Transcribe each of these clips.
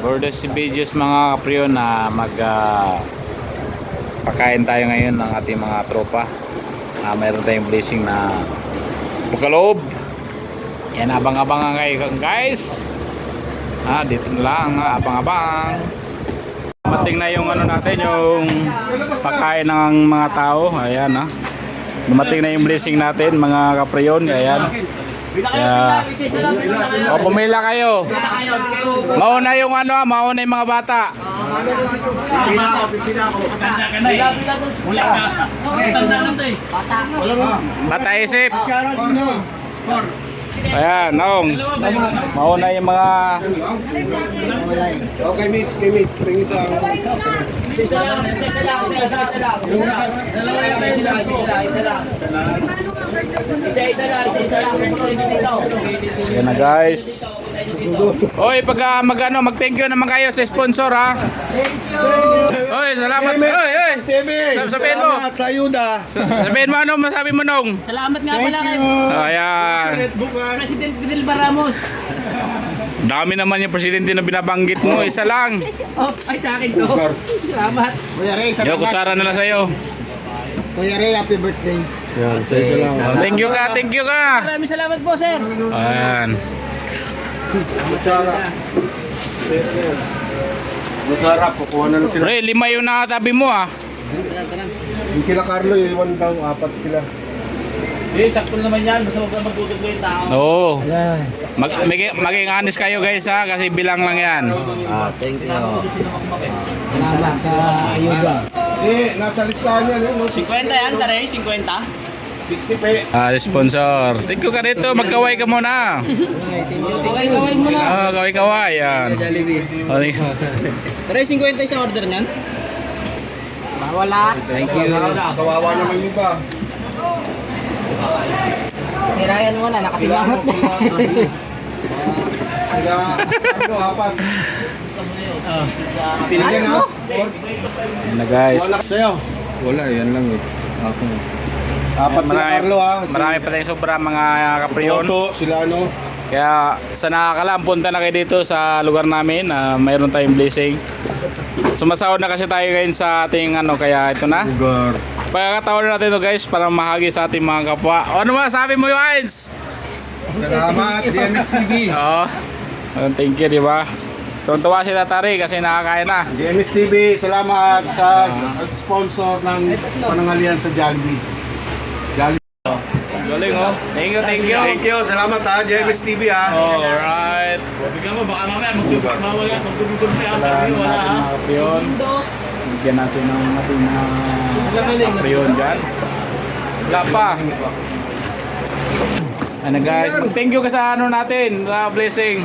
The videos mga kaprio na mag ah, pakain tayo ngayon ng ating mga tropa. Ah, mayroon tayong blessing na bukaloob. Yan abang-abang kayo guys. Ah, dito lang, abang-abang. Mating na yung ano natin, yung pakain ng mga tao. Ayan ah. Dumating na yung blessing natin mga kapriyon. Ayan. Kaya, o pumila kayo. Mauna yung ano, ah, mauna yung mga bata. Bata isip. Ayan, naong. Mauna yung mga Okay, Mitch, kay Mitch. Tingin sa... Yan na guys. Oy, pag uh, mag ano, mag thank you naman kayo sa sponsor ha. Oy, salamat. Oy, oy. Sab- sabihin mo. Salamat sa ayuda! Sabihin mo ano, masabi mo nung. Salamat nga pala kay Ayan. President Fidel Baramos. Dami naman yung presidente na binabanggit mo, isa lang. Oh, ay takin to. Salamat. Kuya Ray, Yo, kutsara na lang sa'yo. Kuya Ray, happy birthday! Yan, sa isa lang. Thank you ka, thank you ka. Maraming salamat po, sir. Ayan. Masarap. Kukuha na lang sila. Pre, lima yung nakatabi mo ah. Yung kila Carlo, yung iwan daw, apat sila. Eh, sakto naman yan. Basta huwag ka magtutuloy yung tao. Oo. Mag, maging, maging honest kayo guys ha, kasi bilang lang yan. Eh, nasa listahan yan, eh, no? 50 yan, taray? 50? 60 pe. Ah, sponsor. Thank you ka dito, magkaway ka muna. Okay, kaway mo na. Ah, kaway-kaway yan. Oh, thank- Taray, 50 sa order niyan? Wala. Thank you. Kawawa naman yung iba. Sirayan mo na, nakasimangot na. Kila Carlo, apat. Pinigyan ha? Yan na guys. Wala sa'yo. Wala, yan lang eh. Ako. Apat sila Marami- Carlo ha. Marami pa tayong sobra mga kapriyon. Toto, sila ano. Kaya sa nakakalam, punta na kayo dito sa lugar namin na mayroon tayong blessing. Sumasahod na kasi tayo ngayon sa ating ano, kaya ito na. Lugar. Pagkakataon na natin ito guys para mahagi sa ating mga kapwa. O, ano ba sabi mo Ains? Salamat, DMS TV. Oo. Oh, thank you, di ba? Tuntua si Tatari kasi nakakain na. DMS TV, salamat sa sponsor ng panangalian sa Jollibee. Jollibee. Galing oh. Thank you, thank you. Thank you, salamat ha, DMS TV ha. Alright. Bigyan mo, baka mamaya magmawala, magdudugod sa asa. Wala ha. Bigyan natin ng ating mga kapriyon dyan. Wala pa. Ano guys, thank you ka sa ano natin, sa blessing.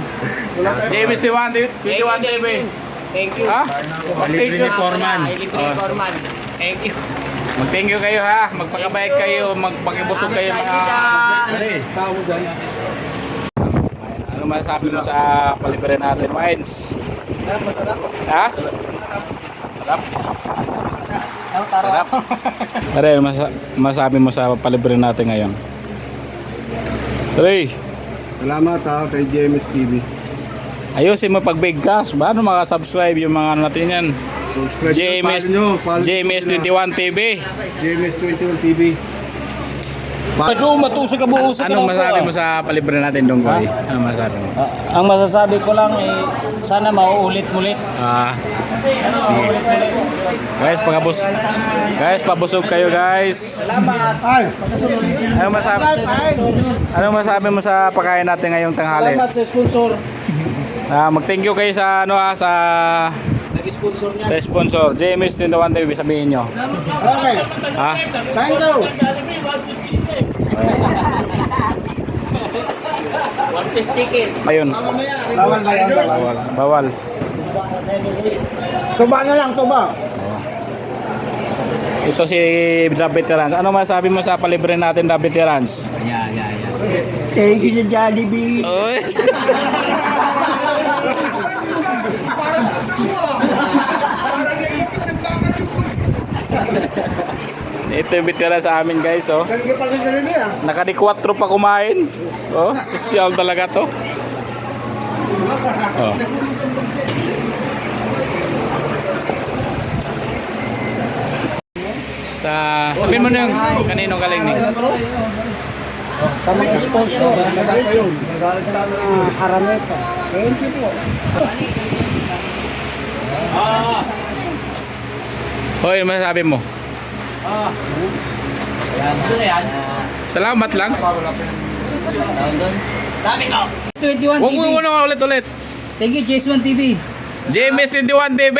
James 21, 21 TV. Thank you. Ha? Mag-thank you. Foreman. Foreman. Thank you. Mag-thank you kayo ha. Magpakabayad kayo, magpakibusog kayo mga... Tao dyan. Ano masasabi mo sa palibre natin, Wines? Ha? Sarap. Sarap. Tara, masa masasabi mo sa palibre natin ngayon? Three. Salamat ha, kay DMS TV. Ayusin mo pag bigkas. Paano makasubscribe yung mga ano natin yan? Subscribe JMS, nyo, JMS nyo na. 21 TV. JMS 21 TV. Ito, matusok ka buusok Anong masasabi mo sa palibre natin, Donggoy? Ano masasabi mo? ang masasabi ko lang eh, sana mauulit-ulit. Ah. Guys, pagabus. Guys, pabusog kayo, guys. Ay, Ano masabi? Ano masabi mo sa pagkain natin ngayong tanghali? Salamat sa sponsor. Ah, mag-thank you kayo sa ano ah, sa Nag-sponsor niya. sa sponsor. JMS 21 TV sabihin nyo. okay. Ha? Thank you. One piece chicken. Ayun. Bawal? Bawal. Bawal. Tuba na lang, tuba. Ito si The Veterans. Ano masabi mo sa palibre natin The Veterans? Yeah, yeah, yeah. Thank you, Jollibee. Oy. Ito yung veteran sa amin guys oh. Nakadi-4 pa kumain. Oh, social talaga to. Oh. Sa, sabihin mo na yung kanino galing ni. Sa mga sponsor, sa Dating, sa mga Araneta. Thank you po. Hoy, ano masasabi mo? Salamat lang. Dami ko. 21 Huwag TV. mo muna ulit ulit. Thank you, JS1 TV. JMS 21 TV.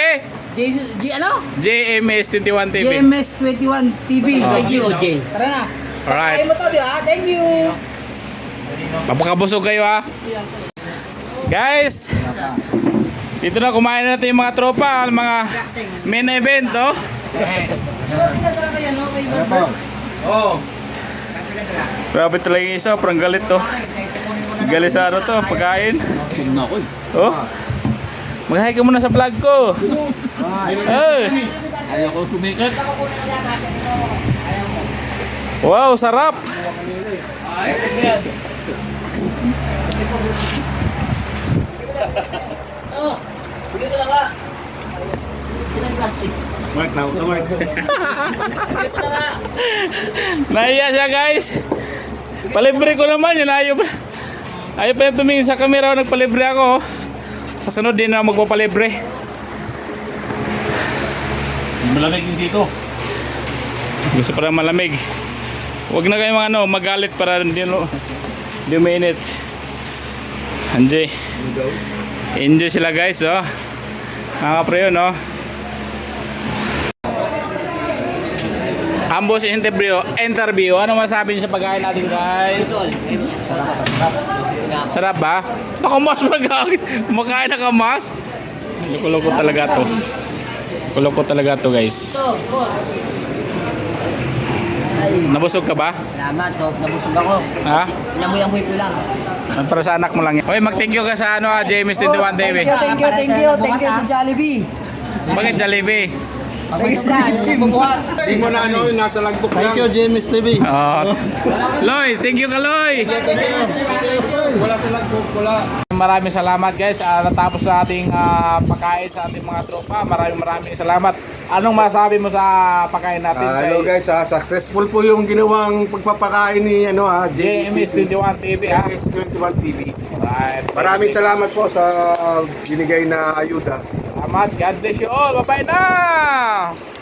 JS, G, ano? JMS 21 TV. JMS 21 TV. Oh. Thank you. Tara na. Alright. Sakayin mo to, di ba? Thank you. Papakabusog kayo ha. Guys, dito na kumain na natin yung mga tropa, ang mga main event, oh. Grabe talaga yung isa, parang galit to. Galit sa ano to, pagkain. Oh. Mag-hi ka muna sa vlog ko. Ay. Ayaw ko sumikat. Wow, sarap. Mark, na ako Mark. Nahiya siya guys. Palibre ko naman yun. Ayaw pa. Ayaw pa yung tumingin sa camera. Nagpalibre ako. oh. Kasunod din na magpapalibre. Malamig yung sito. Gusto pa lang malamig. Huwag na kayong ano, magalit para hindi no, hindi mainit. Anjay. Enjoy sila guys, oh. Mga kapre yun, oh. Ambos interview, interview. Ano masabi niyo sa pagkain natin, guys? Sarap ba? Nakamas pa gawin. Makain na kamas. Loko-loko talaga to. Loko talaga to, guys. Nabusog ka ba? Salamat, to. Nabusog ako. Ha? Namuy-amuy ko lang. Para sa anak mo lang yan. Hoy, mag-thank you ka sa ano ah, James 21 TV. Thank you, thank you, thank you. Thank you sa Jollibee. Bakit Jollibee? Hindi mo na ano, nasa lagbok lang. Thank you, James TV. Oh. Loy, thank you ka Loy. Wala sa lagbok, wala. Maraming salamat guys. Ah, natapos sa ating ah, pagkain sa ating mga tropa. Maraming maraming salamat. Anong masabi mo sa pagkain natin? Ah, hello guys, ah, successful po yung ginawang pagpapakain ni ano ah, JMS 21 TV ha. JMS 21 TV. Right. Maraming salamat po sa binigay na ayuda. Salamat. God bless you all. Bye-bye na.